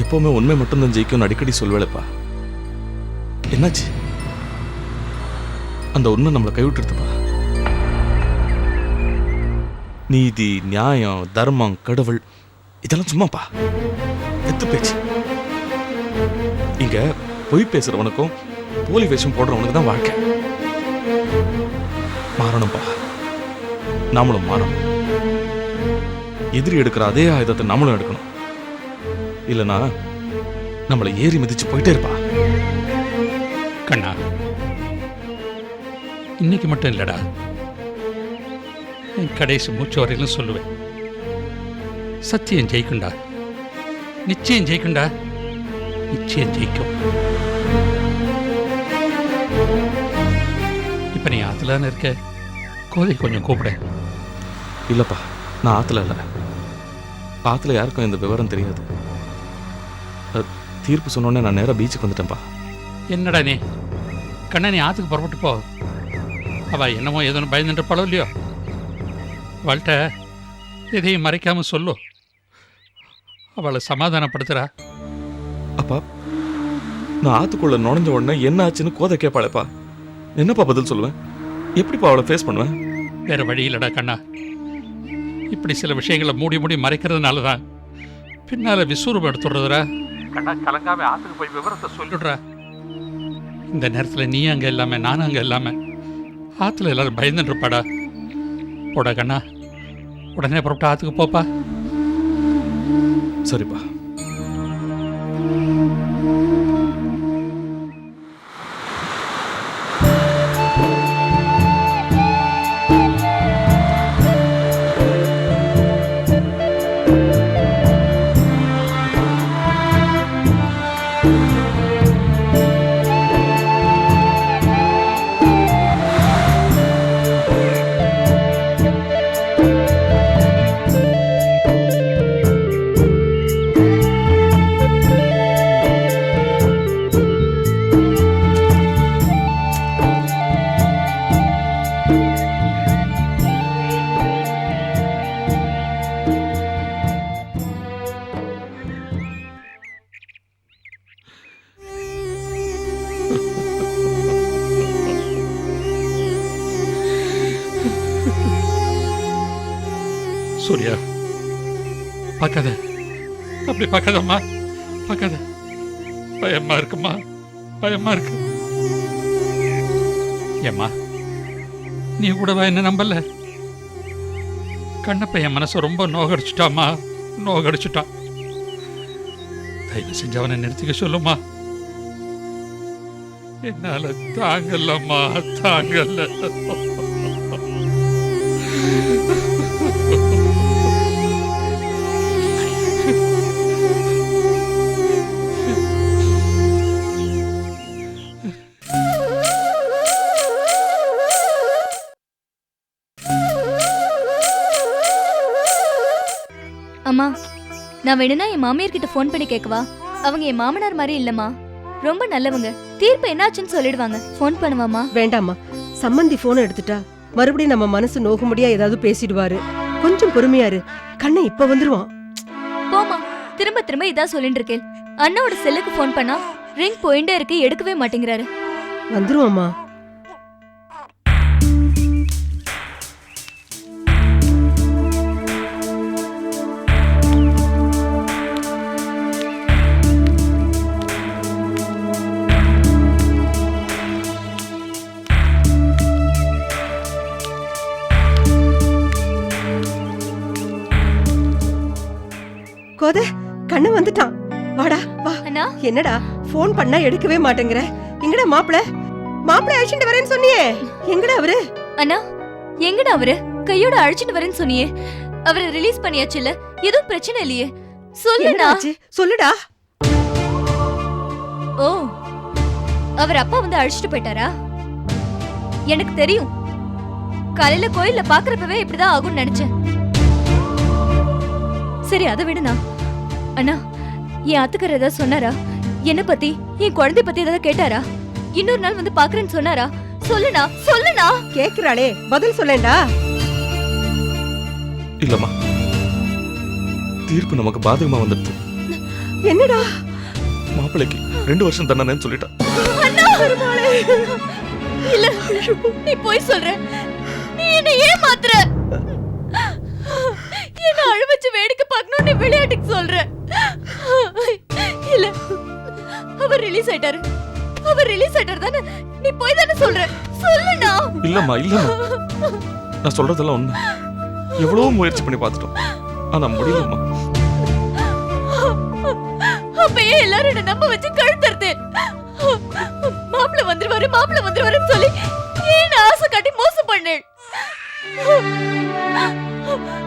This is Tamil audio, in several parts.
எப்பவுமே உண்மை மட்டும்தான் ஜெயிக்கும்னு அடிக்கடி சொல்வேலப்பா என்னாச்சு? அந்த உண்மை நம்மளை கைவிட்டுருதுப்பா நீதி நியாயம் தர்மம் கடவுள் இதெல்லாம் சும்மாப்பா. எத்து பேச்சு இங்க பொய் பேசுறவனுக்கும் போலி வேஷம் போடுறவனுக்கு தான் வாழ்க்கை. மாறணும்ப்பா நாமளும் மாறணும். எதிரி எடுக்கிற அதே ஆயுதத்தை நம்மளும் எடுக்கணும். இல்லனா நம்மளை ஏறி மிதிச்சு போயிட்டே இருப்பா. கண்ணா இன்னைக்கு மட்டும் இல்லடா. என் கடைசி மூச்சு வரையிலும் சொல்லுவேன். சத்தியம் ஜெயிக்கும்டா. நிச்சயம் ஜெயிக்கும்டா. நிச்சயம் ஜெயிக்கும். இப்ப நீ அதுலான்னு இருக்க. கோதை கொஞ்சம் கூப்பிட. இல்லப்பா நான் ஆத்துல இல்ல. ஆத்துல யாருக்கும் இந்த விவரம் தெரியாது. தீர்ப்பு சொன்னோடனே நான் நேரா பீச்சுக்கு வந்துட்டேன்ப்பா என்னடா நீ? கண்ணா நீ ஆத்துக்கு புறப்பட்டு போ. அவ என்னமோ ஏதோ பயந்துட்டு பழம் இல்லையோ? அவள்கிட்ட எதையும் மறைக்காம சொல்லு. அவளை சமாதானப்படுத்துறா. அப்பா நான் ஆத்துக்குள்ள நுழைஞ்ச உடனே என்ன ஆச்சுன்னு கோதை கேட்பாளேப்பா என்னப்பா பதில் சொல்லுவேன்? எப்படிப்பா அவளை ஃபேஸ் பண்ணுவேன்? வேற வழி இல்லடா கண்ணா. இப்படி சில விஷயங்களை மூடி மூடி மறைக்கிறதுனால தான் பின்னால விஸ்வரூபம் எடுத்துடுறதுடா கண்ணா கலங்காம ஆத்துக்கு போய் விவரத்தை சொல்லிடுறா இந்த நேரத்துல நீ அங்க இல்லாம நானும் அங்க இல்லாம ஆத்துல எல்லாரும் பயந்துட்டு இருப்பாடா. போடா கண்ணா. உடனே புறப்பட்டு ஆத்துக்கு போப்பா. சரிப்பா. பார்க்காத. அப்படி பார்க்காதம்மா. பார்க்காத. பயமா இருக்குமா? பயமா இருக்கு. ஏம்மா நீ கூடவா என்ன நம்பல? கண்ணப்ப என் மனசை ரொம்ப நோகடிச்சுட்டாம்மா. நோகடிச்சுட்டான். தயவு செஞ்சு அவனை நிறுத்திக்க சொல்லுமா என்னால தாங்கலம்மா தாங்கல. அம்மா நான் வேணும்னா என் மாமியார் கிட்ட ஃபோன் பண்ணி கேட்கவா அவங்க என் மாமனார் மாதிரி இல்லம்மா. ரொம்ப நல்லவங்க. தீர்ப்பு என்னாச்சுன்னு சொல்லிடுவாங்க. ஃபோன் பண்ணுவாமா வேண்டாம்மா. சம்மந்தி போன் எடுத்துட்டா மறுபடியும் நம்ம மனசு நோகும்படியா ஏதாவது பேசிடுவாரு. கொஞ்சம் பொறுமையா இரு. கண்ணன் இப்ப வந்துருவான். போமா திரும்ப திரும்ப இதான் சொல்லிட்டு இருக்கேன் அண்ணாவோட செல்லுக்கு ஃபோன் பண்ணா ரிங் போயிட்டே இருக்கு எடுக்கவே மாட்டேங்கிறாரு. வந்துருவாம்மா. என்னடா? ஃபோன் பண்ணா எடுக்கவே மாட்டேங்கிற. எங்கடா மாப்பிள? மாப்பிள அழைச்சிட்டு வரேன்னு சொன்னியே. எங்கடா அவரு? அண்ணா எங்கடா அவரு? கையோட அழைச்சிட்டு வரேன்னு சொன்னியே. அவரை ரிலீஸ் பண்ணியாச்சுல்ல எதுவும் பிரச்சனை இல்லையே. ஆச்சு சொல்லுடா. ஓ அவர் அப்பா வந்து அழைச்சிட்டு போயிட்டாரா? எனக்கு தெரியும். காலையில கோயில்ல பாக்குறப்பவே இப்படிதான் ஆகும்னு நினைச்சேன். சரி அதை விடுண்ணா. அண்ணா என் அத்துக்கார ஏதாவது சொன்னாரா? என்ன பத்தி? என் குழந்தை பத்தி ஏதாவது கேட்டாரா? இன்னொரு நாள் வந்து பாக்குறேன்னு சொன்னாரா? சொல்லுண்ணா சொல்லுண்ணா! கேக்குறாளே பதில் சொல்லேன்டா. இல்லம்மா. தீர்ப்பு நமக்கு பாதகமா வந்துடுது என்னடா? மாப்பிள்ளைக்கு ரெண்டு வருஷம் தண்டனைன்னு சொல்லிட்டா. இல்ல நீ போய் சொல்ற. நீ என்ன ஏமாத்துற. என்ன அழ வச்சு வேடிக்கை பார்க்கணும் நீ விளையாட்டுக்கு சொல்ற. இல்ல அவர் ரிலீஸ் ஆயிட்டாரு. அவர் ரிலீஸ் ஆயிட்டாரு தானே? நீ போய் தானே சொல்ற? சொல்லுண்ணா. இல்லம்மா இல்லம்மா. நான் சொல்றதெல்லாம் உண்மை. எவ்வளவோ முயற்சி பண்ணி பார்த்துட்டோம். ஆனா முடியலம்மா. அப்பயே எல்லாரும் என்ன நம்ப வச்சு கழுத்தறுது மாப்பிள்ள வந்துருவாரு மாப்பிள்ள வந்துருவாருன்னு சொல்லி ஏன் ஆசை காட்டி மோசம் பண்ணேன்?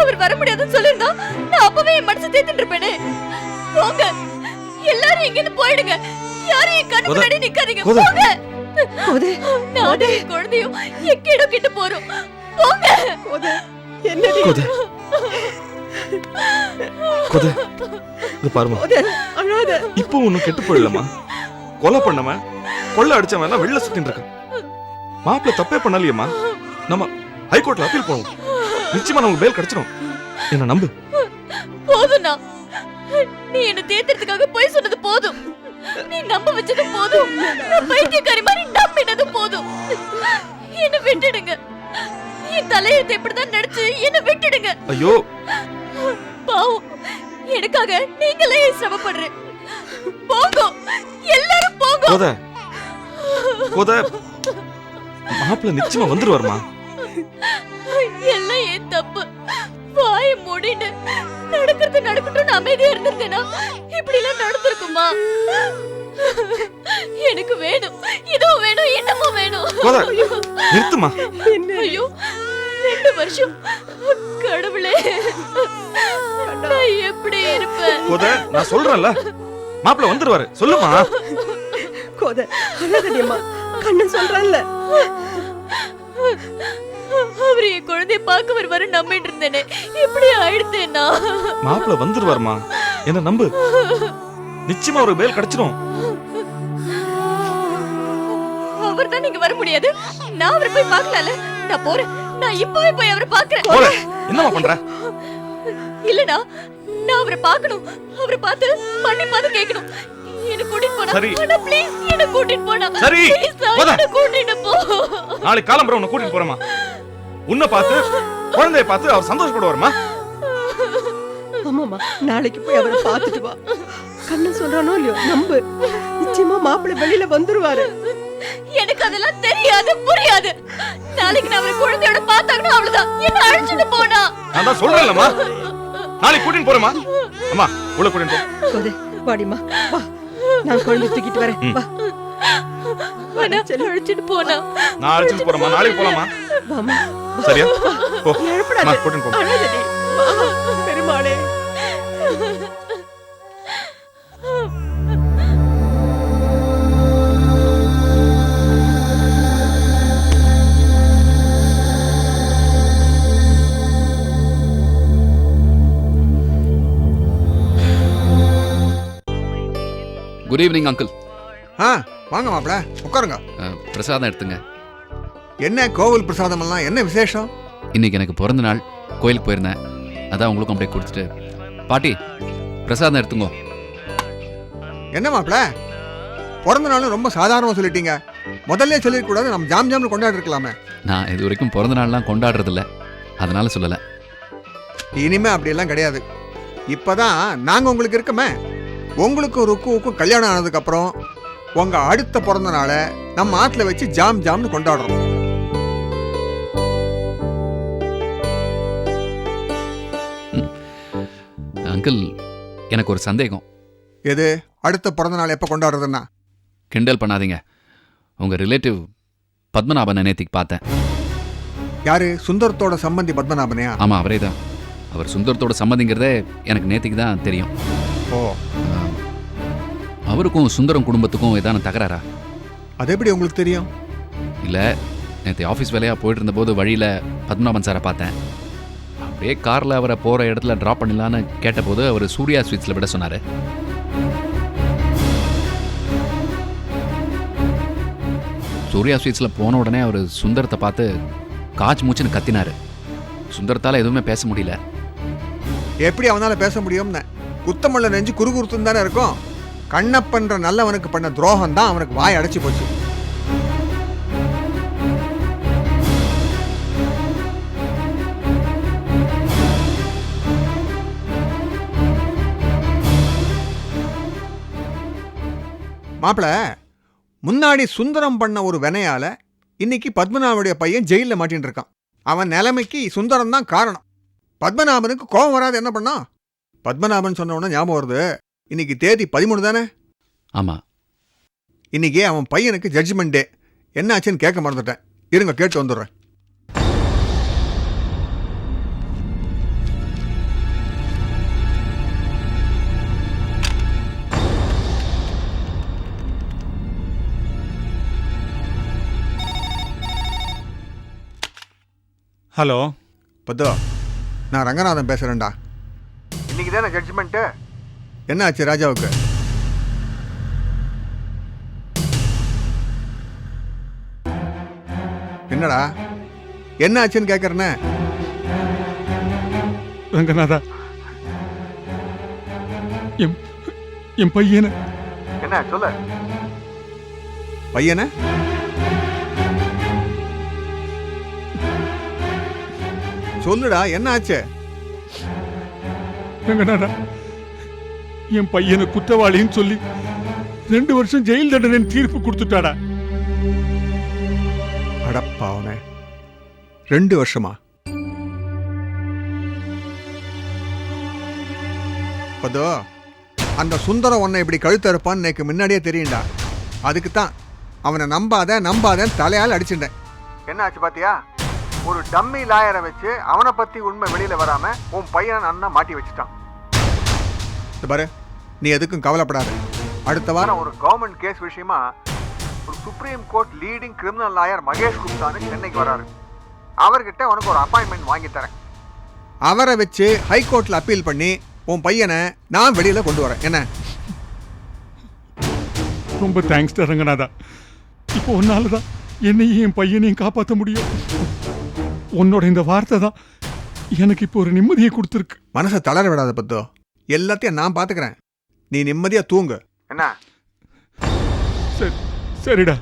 அவர் வர முடியாதுன்னு சொல்லிருந்தா நான் அப்பவே என் மனசு தேத்திட்டு இருப்பேனே. போங்க. எல்லாரும் எங்கன்னு போயிடுங்க. யாரும் என் கண்ணு முன்னாடி நிக்காதீங்க. கோதை. போங்க. கோதை நானும் என் குழந்தையும் எக்கேடோ கிட்ட போறோம். போங்க. கோதை என்னடி? கொதை கொதை இது பாருமா. அழாத. இப்போ ஒண்ணும் கெட்டு போயிடலம்மா. கொலை பண்ணவன் கொள்ளை அடிச்சவன் எல்லாம் வெளில சுத்தின்னு இருக்கான். மாப்பிள்ளை தப்பே பண்ணலையேம்மா. நம்ம ஹைகோர்ட்ல அப்பீல் போவோம் நிச்சயமா நமக்கு பேல் கிடைச்சிடும் என்ன நம்பு? போதும்ண்ணா நீ என்ன தேத்துறதுக்காக போய் சொன்னது போதும். நீ நம்ப வச்சது போதும். நான் பைத்தியக்காரி மாதிரி நம்பினது போதும். என்ன விட்டுடுங்க. என் தலையெழுத்து இப்படிதான் நடிச்சு என்ன விட்டுடுங்க. ஐயோ. பாவம். எனக்காக நீங்களே சிரமப்படுறேன் போங்க. எல்லாரும் போங்க. கொதை. கொதை. மாப்பிள்ளை நிச்சயமா வந்துருவாருமா? எல்லாம் என் தப்பு. வாய மூடின்னு நடக்கிறது நடக்கட்டும் அமைதியா இருந்திருந்தேனா? இப்படி எல்லாம் நடந்திருக்குமா? எனக்கு வேணும். இதுவும் வேணும் இன்னமும் வேணும். கொதை நிறுத்துமா? ஐயோ ரெண்டு வருஷம். கடவுளே. நான் எப்படி இருப்பேன்? கொதை நான் சொல்றேன்ல. மாப்பிள்ளை வந்துருவாரு. சொல்லுமா? கோதை அழாதடியம்மா கண்ணன் சொல்றான்ல. அவர் என் குழந்தைய பார்க்க வருவாரு நம்பிட்டு இருந்தேனே. இப்படி ஆயிடுத்தேனா மாப்பிள்ளை வந்துருவாருமா. என்ன நம்பு? நிச்சயமா ஒரு பேல் கிடைச்சிடும் அவர் தான் நீங்க வர முடியாது. நான் அவரை போய் பார்க்கலாம்ல. நான் போறேன். நான் இப்பவே போய் அவரை பார்க்கறேன். போல என்னம்மா பண்ற? இல்லனா நான் அவரை பார்க்கணும். அவரை பார்த்து மன்னிப்பாது கேட்கணும். என்ன கூட்டிட்டு போனா சரி. ப்ளீஸ் என்ன கூட்டிட்டு போனா. சரி. என்ன கூட்டிட்டு போ. நாளைக்கு காலம்பரம் உன்னை கூட்டிட்டு போறேமா உன்னை பார்த்து குழந்தைய பார்த்து அவர் சந்தோஷப்படுவாருமா? ஆமாமா நாளைக்கு போய் அவரை பார்த்துட்டு வா. கண்ணன் சொல்றானோ இல்லையோ நம்பு. நிச்சயமா மாப்பிள்ளை வெளியில வந்துருவாரு. எனக்கு அதெல்லாம் தெரியாது புரியாது. நாளைக்கு நான் அவரை குழந்தையோட பார்த்தாங்கன்னா அவ்வளவுதான். என்ன அழைச்சிட்டு போனா? நான் தான் சொல்றேன்லம்மா. நாளைக்கு கூட்டிட்டு போறேமா அம்மா உள்ள கூட்டிட்டு போ. கோதை வாடிம்மா. வா நான் குழந்தை தூக்கிட்டு வரேன். வா. அழைச்சிட்டு போனா. நான் அழைச்சிட்டு போறேம்மா. நாளைக்கு போலாமா வாமா சரியா? போ. அம்மா, கூட்டிட்டு போ. அழாதடி பெருமாளே. குட் ஈவினிங் அங்கிள் ஆ வாங்க மாப்ள உட்காருங்க. பிரசாதம் எடுத்துங்க. என்ன கோவில் பிரசாதம் எல்லாம் என்ன விசேஷம்? இன்னைக்கு எனக்கு பிறந்த நாள். கோயிலுக்கு போயிருந்தேன். அதான் உங்களுக்கும் அப்படியே கொடுத்துட்டு. பாட்டி பிரசாதம் எடுத்துங்கோ. என்ன மாப்ள பிறந்த நாளும் ரொம்ப சாதாரணமா சொல்லிட்டீங்க. முதல்ல சொல்லிடக்கூடாது நம்ம ஜாம் ஜாம்னு கொண்டாடி இருக்கலாமே நான் இது வரைக்கும் பிறந்த நாள்லாம் கொண்டாடுறதில்ல. அதனால சொல்லலை. இனிமே அப்படியெல்லாம் கிடையாது. இப்பதான் நாங்க உங்களுக்கு இருக்கமே. உங்களுக்கும் ருக்குவுக்கும் கல்யாணம் ஆனதுக்கு அப்புறம் உங்க அடுத்த பிறந்த நாளை நம்ம ஆத்துல வச்சு ஜாம் ஜாம்னு கொண்டாடுறோம். அங்கிள் எனக்கு ஒரு சந்தேகம். எது? அடுத்த பிறந்த நாள் எப்ப கொண்டாடுறதுன்னா? கிண்டல் பண்ணாதீங்க. உங்கள் ரிலேட்டிவ் பத்மநாபன் நேத்திக்கு பார்த்தேன். யாரு? சுந்தரத்தோட சம்பந்தி பத்மநாபனையா? ஆமாம் அவரே தான் அவர் சுந்தரத்தோட சம்மதிங்கிறதே எனக்கு நேத்திக்கு தான் தெரியும். ஓ. அவருக்கும் சுந்தரம் குடும்பத்துக்கும் ஏதான தகராறா? அது எப்படி உங்களுக்கு தெரியும்? இல்லை நேற்று ஆஃபீஸ் வேலையாக போயிட்டு இருந்தபோது வழியில் பத்மநாபன் சாரை பார்த்தேன். அப்படியே காரில் அவரை போகிற இடத்துல ட்ராப் பண்ணிடலான்னு கேட்டபோது அவர் சூர்யா ஸ்வீட்ஸில் விட சொன்னார். சூர்யா ஸ்வீட்ஸில் போன உடனே அவர் சுந்தரத்தை பார்த்து காச்சு மூச்சுன்னு கத்தினார். சுந்தரத்தால் எதுவுமே பேச முடியல. எப்படி அவனால் பேச முடியும்னு? குத்தமல்ல நெஞ்சு குறுகுறுத்துன்னு தானே இருக்கும்? கண்ணப்பன்ற நல்லவனுக்கு பண்ண துரோகம் தான் அவனுக்கு வாய் அடைச்சி போச்சு. மாப்பிள முன்னாடி சுந்தரம் பண்ண ஒரு வினையால இன்னைக்கு பத்மநாபனுடைய பையன் ஜெயில மாட்டின்னு இருக்கான் அவன் நிலைமைக்கு சுந்தரம் தான் காரணம். பத்மநாபனுக்கு கோபம் வராது என்ன பண்ணா? பத்மநாபன் சொன்ன உடனே ஞாபகம் வருது இன்னைக்கு தேதி பதிமூணு தானே? ஆமாம் இன்னைக்கு அவன் பையனுக்கு ஜட்ஜ்மெண்ட் டே என்ன ஆச்சுன்னு கேட்க மறந்துட்டேன். இருங்க கேட்டு வந்துடுறேன். ஹலோ. பத்தோ. நான் ரங்கநாதன் பேசுறேன்டா. இன்னைக்கு தானே ஜட்ஜ்மெண்ட்டு என்ன ஆச்சு ராஜாவுக்கு? என்னடா? என்ன ஆச்சுன்னு கேட்கறனே ரங்கநாதா. என் என் பையனை. என்ன சொல்ல. பையனை? சொல்லுடா என்ன ஆச்சு என் பையனை குற்றவாளின்னு சொல்லி ரெண்டு வருஷம் ஜெயில் தண்டனை தீர்ப்பு கொடுத்துட்டாடா. அடப்பாவனே ரெண்டு வருஷமா? பதோ அந்த சுந்தரம் உன்னை இப்படி கழுத்து அறுப்பான்னு எனக்கு முன்னாடியே தெரியும்டா. அதுக்கு தான் அவனை நம்பாத நம்பாதன்னு தலையால் அடிச்சுட்டேன். என்ன ஆச்சு பாத்தியா? ஒரு டம்மி லாயரை வச்சு அவனை பத்தி உண்மை வெளியில வராம உன் பையனை நன்னா மாட்டி வச்சுட்டான். இது பாரு. நீ எதுக்கும் கவலைப்படாத. அடுத்த வாரம் ஒரு கவர்மெண்ட் கேஸ் விஷயமா ஒரு supreme court leading criminal lawyer Mahesh குப்தான்னு சென்னைக்கு வராரு. அவர்கிட்ட உனக்கு ஒரு அப்பாயின்மெண்ட் வாங்கி தரேன். அவரை வச்சு ஹைகோர்ட்ல அப்பீல் பண்ணி உன் பையனை நான் வெளியில கொண்டு வரேன். என்ன? ரொம்ப தேங்க்ஸ் ரங்கநாதா. இப்போ உன்னால தான் என்னையும் என் பையனையும் காப்பாற்ற முடியும். உன்னோட இந்த வார்த்தை தான் எனக்கு இப்போ ஒரு நிம்மதியை கொடுத்துருக்கு. மனசை தளர விடாத பத்தோ. எல்லாத்தையும் நான் பாத்துக்கிறேன். நீ நிம்மதியா தூங்கு. என்ன? சரி சரிடா.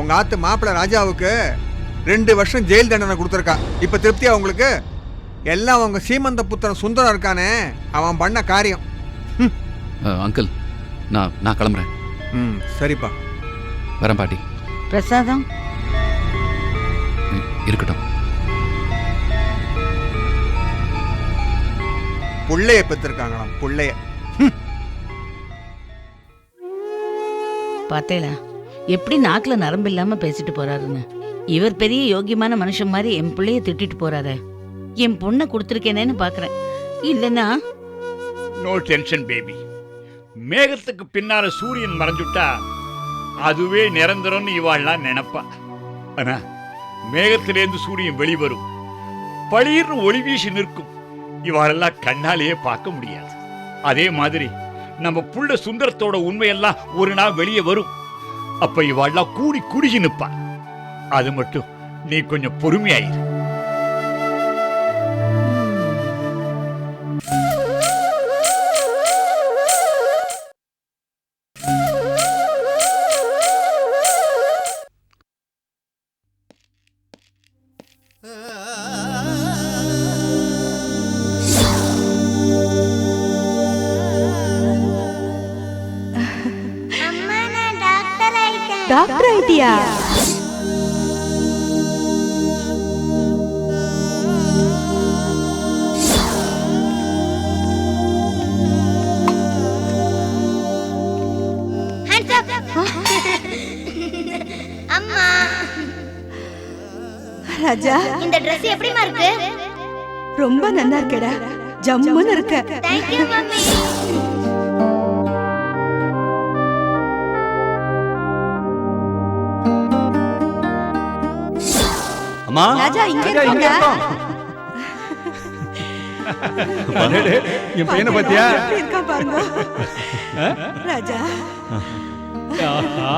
உங்க ஆத்து மாப்பிள்ளை ராஜாவுக்கு ரெண்டு வருஷம் ஜெயில் தண்டனை கொடுத்துருக்கா. இப்ப திருப்தியா உங்களுக்கு? எல்லாம் உங்க சீமந்த புத்திரன் சுந்தரம் இருக்கானே அவன் பண்ண காரியம். அங்கிள் நான் நான் கிளம்புறேன். ம் சரிப்பா. வரேன் பாட்டி. பிரசாதம்? இருக்கட்டும். புள்ளைய பெற்றிருக்காங்களாம் புள்ளைய. பார்த்தேளா எப்படி நாக்குல நரம்பு இல்லாம பேசிட்டு போறாருன்னு. இவர் பெரிய யோகியமான மனுஷன் மாதிரி என் பிள்ளைய திட்டிட்டு போறாரே. என் பொண்ணை கொடுத்துருக்கேனேன்னு பாக்குறேன். இல்லைன்னா? நோ டென்ஷன் பேபி மேகத்துக்கு பின்னால சூரியன் மறைஞ்சுட்டா அதுவே நிரந்தரம்னு இவாள்லாம் நினைப்பா. ஆனா மேகத்திலேருந்து சூரியன் வெளிவரும். பளிர்னு ஒளி வீசி நிற்கும். இவாளெல்லாம் கண்ணாலேயே பார்க்க முடியாது. அதே மாதிரி நம்ம புள்ள சுந்தரத்தோட உண்மையெல்லாம் ஒரு நாள் வெளியே வரும். அப்ப இவாள்லாம் கூடி குறுகி நிற்பா அது மட்டும் நீ கொஞ்சம் பொறுமையாயிரு. அம்மா. ராஜா. இந்த Dress எப்படிமா இருக்கு? ரொம்ப நல்லா இருக்கடா. ஜம்முன்னு இருக்க. Thank you mummy. அம்மா. ராஜா இங்க ராஜா, இங்க. அடடே, என் பையனை பாத்தியா? எப்படி இருக்கா பாருங்க. ராஜா. ஆ, ஆஹா